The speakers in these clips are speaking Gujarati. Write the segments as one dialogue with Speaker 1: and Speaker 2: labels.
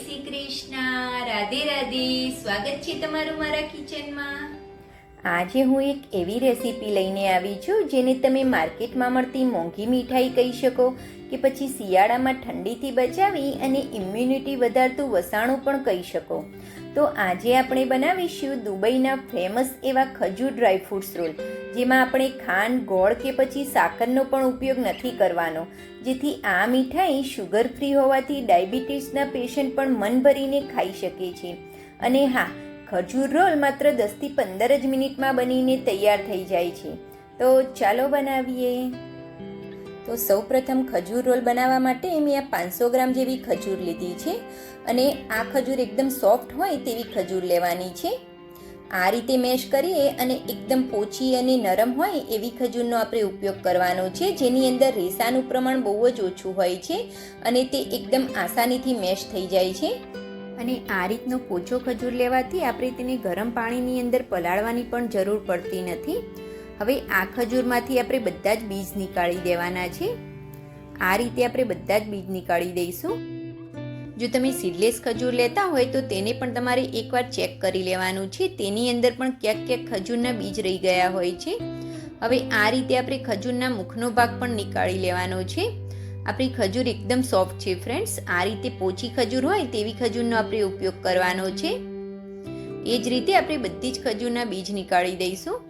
Speaker 1: શ્રી કૃષ્ણ. રાધે રાધે. સ્વાગત છે તમારું મારા કિચનમાં
Speaker 2: આજે હું એક એવી રેસીપી લઈને આવી છું જેને તમે માર્કેટમાં મળતી મોંઘી મીઠાઈ કહી શકો કે પછી શિયાળામાં ઠંડીથી બચાવી અને ઇમ્યુનિટી વધારતું વસાણું પણ કહી શકો. તો આજે આપણે બનાવીશું દુબઈના ફેમસ એવા ખજૂર ડ્રાયફ્રૂટ્સ રોલ, જેમાં આપણે ખાંડ, ગોળ કે પછી સાકરનો પણ ઉપયોગ નથી કરવાનો. જેથી આ મીઠાઈ શુગર ફ્રી હોવાથી ડાયાબિટીસના પેશન્ટ પણ મન ભરીને ખાઈ શકે છે. અને હા ખજૂર રોલ માત્ર દસથી પંદર જ મિનિટમાં બનીને તૈયાર થઈ જાય છે. તો ચાલો બનાવીએ. તો સૌપ્રથમ ખજૂર રોલ બનાવવા માટે મેં આ પાંચસો ગ્રામ જેવી ખજૂર લીધી છે અને આ ખજૂર એકદમ સોફ્ટ હોય તેવી ખજૂર લેવાની છે. આ રીતે મેશ કરીએ અને એકદમ પોચી અને નરમ હોય એવી ખજૂરનો આપણે ઉપયોગ કરવાનો છે. જેની અંદર રેસાનું પ્રમાણ બહુ જ ઓછું હોય છે અને તે એકદમ આસાનીથી મેશ થઈ જાય છે. અને આ રીતનો પોચો ખજૂર લેવાથી આપણે તેને ગરમ પાણીની અંદર પલાળવાની પણ જરૂર પડતી નથી. હવે આ ખજૂરમાંથી આપણે બધા જ બીજ નીકાળી દેવાના છે. આ રીતે આપણે બધા જ બીજ નીકાળી દઈશું. જો તમે સીડલેસ ખજૂર લેતા હોય તો તેને પણ તમારે એકવાર ચેક કરી લેવાનું છે. તેની અંદર પણ ક્યાંક ક્યાંક ખજૂરના બીજ રહી ગયા હોય છે. હવે આ રીતે આપણે ખજૂરના મુખનો ભાગ પણ નીકાળી લેવાનો છે. આપણી ખજૂર એકદમ સોફ્ટ છે ફ્રેન્ડ્સ. આ રીતે પોચી ખજૂર હોય તેવી ખજૂરનો આપણે ઉપયોગ કરવાનો છે. એ જ રીતે આપણે બધી જ ખજૂરના બીજ નીકાળી દઈશું.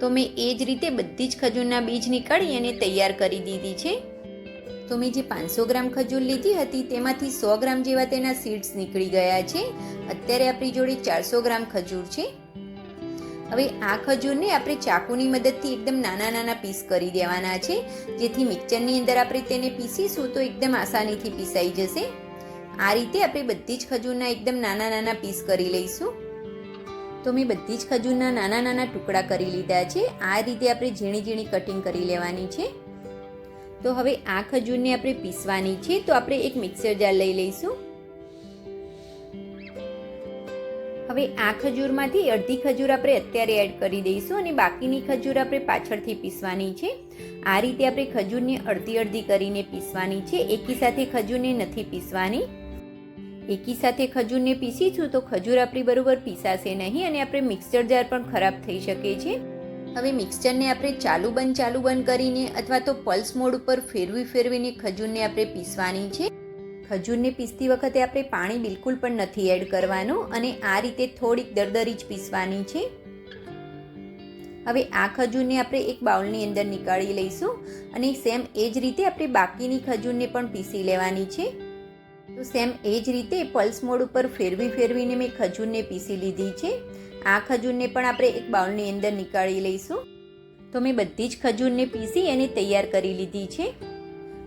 Speaker 2: તો મેં એ જ રીતે બધી જ ખજૂરના બીજ નીકાળી અને તૈયાર કરી દીધી છે. તો મેં જે પાંચસો ગ્રામ ખજૂર લીધી હતી તેમાંથી સો ગ્રામ જેવા તેના સીડ્સ નીકળી ગયા છે. અત્યારે આપણી જોડે ચારસો ગ્રામ ખજૂર છે. હવે આ ખજૂરને આપણે ચાકુની મદદથી એકદમ નાના નાના પીસ કરી દેવાના છે. જેથી મિક્સરની અંદર આપણે તેને પીસીશું તો એકદમ આસાનીથી પીસાઈ જશે. આ રીતે આપણે બધી જ ખજૂરના એકદમ નાના નાના પીસ કરી લઈશું. તો મેં બધી જ ખજૂરના નાના નાના ટુકડા કરી લીધા છે. આ રીતે આપણે ઝીણી ઝીણી કટિંગ કરી લેવાની છે. તો હવે આ ખજૂરને આપણે પીસવાની છે. તો આપણે એક મિક્સર જાર લઈ લઈશું. હવે આ ખજૂરમાંથી અડધી ખજૂર આપણે અત્યારે એડ કરી દઈશું અને બાકીની ખજૂર આપણે પાછળથી પીસવાની છે. આ રીતે આપણે ખજૂરને અડધી અડધી કરીને પીસવાની છે. એકી સાથે ખજૂરને નથી પીસવાની. એકી સાથે ખજૂરને પીસીશું તો ખજૂર આપણી બરોબર પીસાશે નહીં અને આપણે મિક્સર જાર પણ ખરાબ થઈ શકે છે. હવે મિક્સચરને આપણે ચાલુ બંધ ચાલુ બંધ કરીને અથવા તો પલ્સ મોડ ઉપર ફેરવી ફેરવીને ખજૂરને આપણે પીસવાની છે. ખજૂરને પીસતી વખતે આપણે પાણી બિલકુલ પણ નથી એડ કરવાનું અને આ રીતે થોડીક દરદરી જ પીસવાની છે. હવે આ ખજૂરને આપણે એક બાઉલની અંદર નીકાળી લઈશું અને સેમ એ જ રીતે આપણે બાકીની ખજૂરને પણ પીસી લેવાની છે. તો સેમ એ જ રીતે પલ્સ મોડ ઉપર ફેરવી ફેરવીને મેં ખજૂરને પીસી લીધી છે. આ ખજૂરને પણ આપણે એક બાઉલની અંદર નીકાળી લઈશું. તો મેં બધી જ ખજૂરને પીસી અને તૈયાર કરી લીધી છે.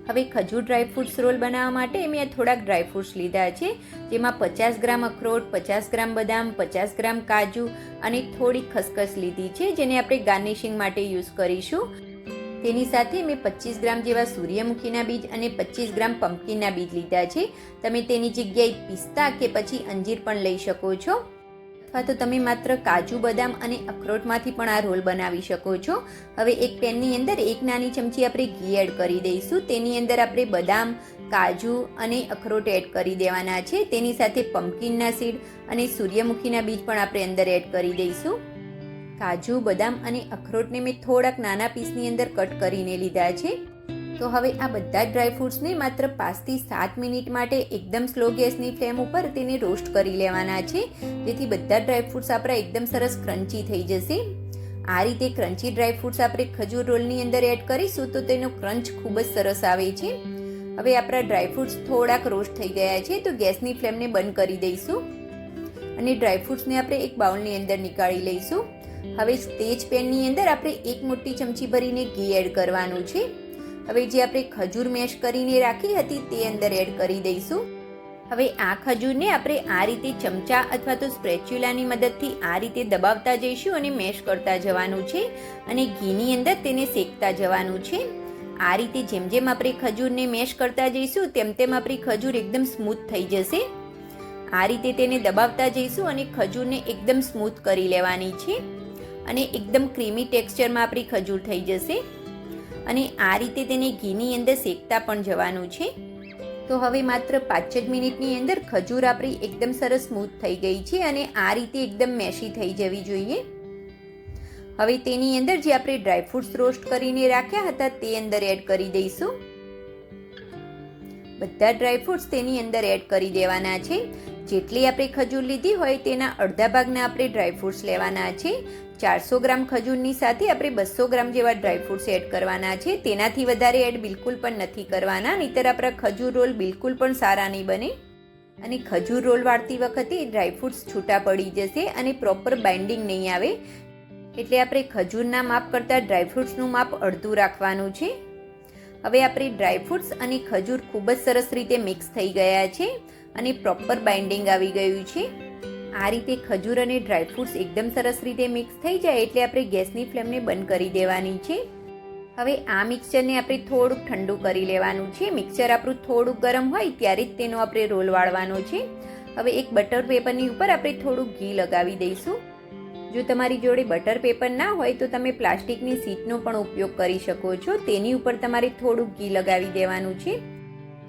Speaker 2: હવે ખજૂર ડ્રાયફ્રૂટ્સ રોલ બનાવવા માટે મેં થોડાક ડ્રાયફ્રૂટ્સ લીધા છે, જેમાં પચાસ ગ્રામ અખરોટ, પચાસ ગ્રામ બદામ, પચાસ ગ્રામ કાજુ અને થોડી ખસખસ લીધી છે, જેને આપણે ગાર્નિશિંગ માટે યુઝ કરીશું. તેની સાથે મેં પચીસ ગ્રામ જેવા સૂર્યમુખીના બીજ અને પચીસ ગ્રામ પમ્પકિનના બીજ લીધા છે. તમે તેની જગ્યાએ પિસ્તા કે પછી અંજીર પણ લઈ શકો છો. અથવા તો તમે માત્ર કાજુ બદામ અને અખરોટમાંથી પણ આ રોલ બનાવી શકો છો. હવે એક પેનની અંદર એક નાની ચમચી આપણે ઘી એડ કરી દઈશું. તેની અંદર આપણે બદામ, કાજુ અને અખરોટ એડ કરી દેવાના છે. તેની સાથે પમ્પકિનના સીડ અને સૂર્યમુખીના બીજ પણ આપણે અંદર એડ કરી દઈશું. કાજુ, બદામ અને અખરોટને મેં થોડાક નાના પીસની અંદર કટ કરીને લીધા છે. તો હવે આ બધા ડ્રાયફ્રૂટ્સને માત્ર પાંચથી સાત મિનિટ માટે એકદમ સ્લો ગેસની ફ્લેમ ઉપર તેને રોસ્ટ કરી લેવાના છે. જેથી બધા ડ્રાયફ્રૂટ્સ આપણા એકદમ સરસ ક્રન્ચી થઈ જશે. આ રીતે ક્રન્ચી ડ્રાયફ્રૂટ્સ આપણે ખજૂર રોલની અંદર એડ કરીશું તો તેનો ક્રંચ ખૂબ જ સરસ આવે છે. હવે આપણા ડ્રાયફ્રૂટ્સ થોડાક રોસ્ટ થઈ ગયા છે તો ગેસની ફ્લેમને બંધ કરી દઈશું. અને ડ્રાયફ્રૂટ્સને આપણે એક બાઉલની અંદર નીકાળી લઈશું. હવે તે જ પેનની અંદર આપણે એક મોટી ચમચી ભરીને ઘી એડ કરવાનું છે. હવે જે આપણે ખજૂર મેશ કરીને રાખી હતી તે અંદર એડ કરી દઈશું. હવે આ ખજૂરને આપણે આ રીતે ચમચા અથવા તો સ્પ્રેચ્યુલાની મદદથી આ રીતે દબાવતા જઈશું અને મેશ કરતા જવાનું છે અને ઘીની અંદર તેને શેકતા જવાનું છે. આ રીતે જેમ જેમ આપણે ખજૂરને મેશ કરતા જઈશું તેમ તેમ આપણી ખજૂર એકદમ સ્મૂથ થઈ જશે. આ રીતે તેને દબાવતા જઈશું અને ખજૂરને એકદમ સ્મૂથ કરી લેવાની છે. અને એકદમ ક્રીમી ટેક્સચરમાં આપણી ખજૂર થઈ જશે. અને આ રીતે તેને ઘીની અંદર શેકતા પણ જવાનું છે. તો હવે માત્ર પાંચ જ મિનિટની અંદર ખજૂર આપણી એકદમ સરસ સ્મૂથ થઈ ગઈ છે અને આ રીતે એકદમ મેશી થઈ જવી જોઈએ. હવે તેની અંદર જે આપણે ડ્રાયફ્રૂટ્સ રોસ્ટ કરીને રાખ્યા હતા તે અંદર એડ કરી દઈશું. બધા ડ્રાયફ્રૂટ્સ તેની અંદર એડ કરી દેવાના છે. જેટલી આપણે ખજૂર લીધી હોય તેના અડધા ભાગના આપણે ડ્રાયફ્રૂટ્સ લેવાના છે. ચારસો ગ્રામ ખજૂરની સાથે આપણે બસો ગ્રામ જેવા ડ્રાયફ્રૂટ્સ એડ કરવાના છે. તેનાથી વધારે એડ બિલકુલ પણ નથી કરવાના, નહીતર આપણા ખજૂર રોલ બિલકુલ પણ સારા નહીં બને. અને ખજૂર રોલ વાળતી વખતે ડ્રાયફ્રૂટ્સ છૂટા પડી જશે અને પ્રોપર બાઇન્ડિંગ નહીં આવે. એટલે આપણે ખજૂરના માપ કરતાં ડ્રાયફ્રૂટ્સનું માપ અડધું રાખવાનું છે. હવે આપણે ડ્રાયફ્રૂટ્સ અને ખજૂર ખૂબ જ સરસ રીતે મિક્સ થઈ ગયા છે. અને પ્રોપર બાઇન્ડિંગ આવી ગયું છે. આ રીતે ખજૂર અને ડ્રાયફ્રૂટ્સ એકદમ સરસ રીતે મિક્સ થઈ જાય એટલે આપણે ગેસની ફ્લેમને બંધ કરી દેવાની છે. હવે આ મિક્સચરને આપણે થોડુંક ઠંડુ કરી લેવાનું છે. મિક્સચર આપણું થોડુંક ગરમ હોય ત્યારે જ તેનો આપણે રોલ વાળવાનો છે. હવે એક બટર પેપરની ઉપર આપણે થોડુંક ઘી લગાવી દઈશું. જો તમારી જોડે બટર પેપર ના હોય તો તમે પ્લાસ્ટિકની સીટનો પણ ઉપયોગ કરી શકો છો. તેની ઉપર તમારે થોડુંક ઘી લગાવી દેવાનું છે.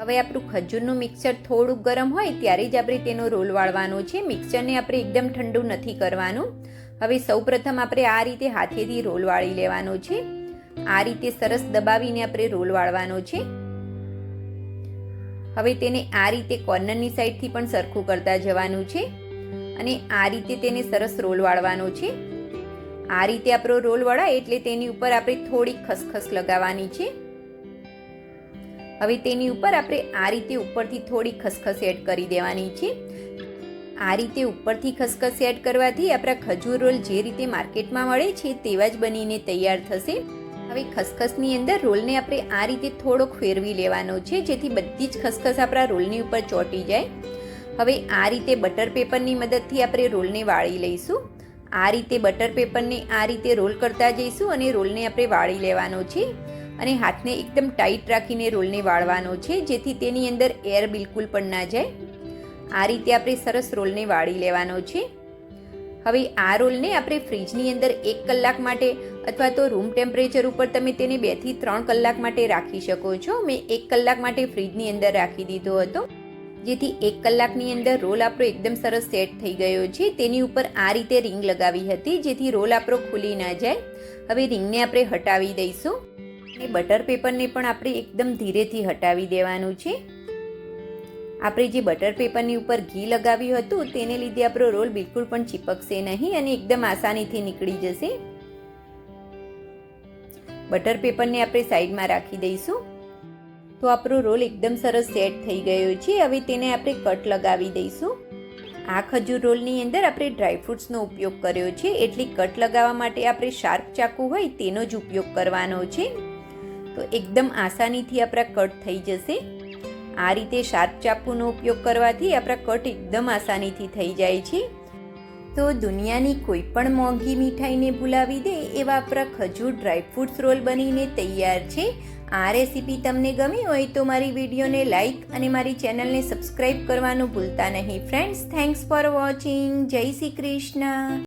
Speaker 2: હવે આપણું ખજૂરનું મિક્સર થોડુંક ગરમ હોય ત્યારે જ આપણે તેનો રોલ વાળવાનો છે. મિક્સરને આપણે એકદમ ઠંડુ નથી કરવાનું. હવે સૌપ્રથમ આપણે આ રીતે હાથેથી રોલ વાળી લેવાનો છે. આ રીતે સરસ દબાવીને આપણે રોલ વાળવાનો છે. હવે તેને આ રીતે કોર્નરની સાઈડથી પણ સરખું કરતા જવાનું છે અને આ રીતે તેને સરસ રોલ વાળવાનો છે. આ રીતે આપણો રોલ વળાય એટલે તેની ઉપર આપણે થોડી ખસખસ લગાવવાની છે. હવે તેની ઉપર આપણે આ રીતે ઉપરથી થોડી ખસખસ એડ કરી દેવાની છે. આ રીતે ઉપરથી ખસખસ એડ કરવાથી આપણા ખજૂર રોલ જે રીતે માર્કેટમાં મળે છે તેવા જ બનીને તૈયાર થશે. હવે ખસખસની અંદર રોલને આપણે આ રીતે થોડોક ફેરવી લેવાનો છે, જેથી બધી જ ખસખસ આપણા રોલની ઉપર ચોંટી જાય. હવે આ રીતે બટર પેપરની મદદથી આપણે રોલને વાળી લઈશું. આ રીતે બટર પેપરને આ રીતે રોલ કરતા જઈશું અને રોલને આપણે વાળી લેવાનો છે. અને હાથને એકદમ ટાઈટ રાખીને રોલને વાળવાનો છે, જેથી તેની અંદર એર બિલકુલ પણ ના જાય. આ રીતે આપણે સરસ રોલને વાળી લેવાનો છે. હવે આ રોલને આપણે ફ્રીજની અંદર એક કલાક માટે અથવા તો રૂમ ટેમ્પરેચર ઉપર તમે તેને બેથી ત્રણ કલાક માટે રાખી શકો છો. મેં એક કલાક માટે ફ્રીજની અંદર રાખી દીધો હતો, જેથી એક કલાકની અંદર રોલ આપણો એકદમ સરસ સેટ થઈ ગયો છે. તેની ઉપર આ રીતે રિંગ લગાવી હતી, જેથી રોલ આપણો ખુલી ના જાય. હવે રિંગને આપણે હટાવી દઈશું. અને બટર પેપરને પણ આપણે એકદમ ધીરેથી હટાવી દેવાનું છે. આપણે જે બટર પેપરની ઉપર ઘી લગાવ્યું હતું, તેને લીધે આપણો રોલ બિલકુલ પણ ચીપકશે નહીં અને એકદમ આસાનીથી નીકળી જશે. બટર પેપરને આપણે સાઈડમાં રાખી દઈશું. તો આપણો રોલ એકદમ સરસ સેટ થઈ ગયો છે. હવે તેને આપણે કટ લગાવી દઈશું. આ ખજૂર રોલની અંદર આપણે ડ્રાયફ્રૂટ્સનો ઉપયોગ કર્યો છે. એટલી કટ લગાવવા માટે આપણે શાર્પ ચાકુ હોય તેનો જ ઉપયોગ કરવાનો છે. તો એકદમ આસાનીથી આપણા કટ થઈ જશે. આ રીતે શાર્પ ચાકુનો ઉપયોગ કરવાથી આપણા કટ એકદમ આસાનીથી થઈ જાય છે. તો દુનિયાની કોઈ પણ મોંઘી મીઠાઈને ભૂલાવી દે એવા આપણા ખજૂર ડ્રાયફ્રૂટ્સ રોલ બનીને તૈયાર છે. આ રેસીપી તમને ગમી હોય તો મારી વિડીયોને લાઇક અને મારી ચેનલને સબસ્ક્રાઈબ કરવાનું ભૂલતા નહીં. Friends, thanks for watching. Jai Shri Krishna.